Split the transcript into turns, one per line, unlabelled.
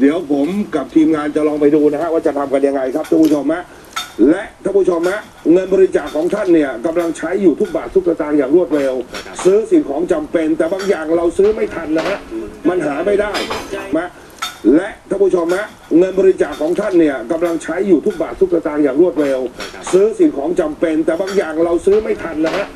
เดี๋ยวผมกับทีมงานจะลองไปดูนะฮะว่าจะทำกันยังไงครับท่านผู้ชมฮะและท่านผู้ชมฮะเงินบริจาคของท่านเนี่ยกำลังใช้อยู่ทุกบาททุกสตางค์อย่างรวดเร็ว ซื้อสิ่งของจำเป็น แต่บางอย่างเราซื้อไม่ทันนะฮะมันหาไม่ได้นะและท่านผู้ชมฮะเงินบริจาคของท่านเนี่ยกำลังใช้อยู่ทุกบาททุกสตางค์อย่างรวดเร็ว ซื้อสิ่งของจำเป็น แต่บางอย่างเราซื้อไม่ทันนะฮะ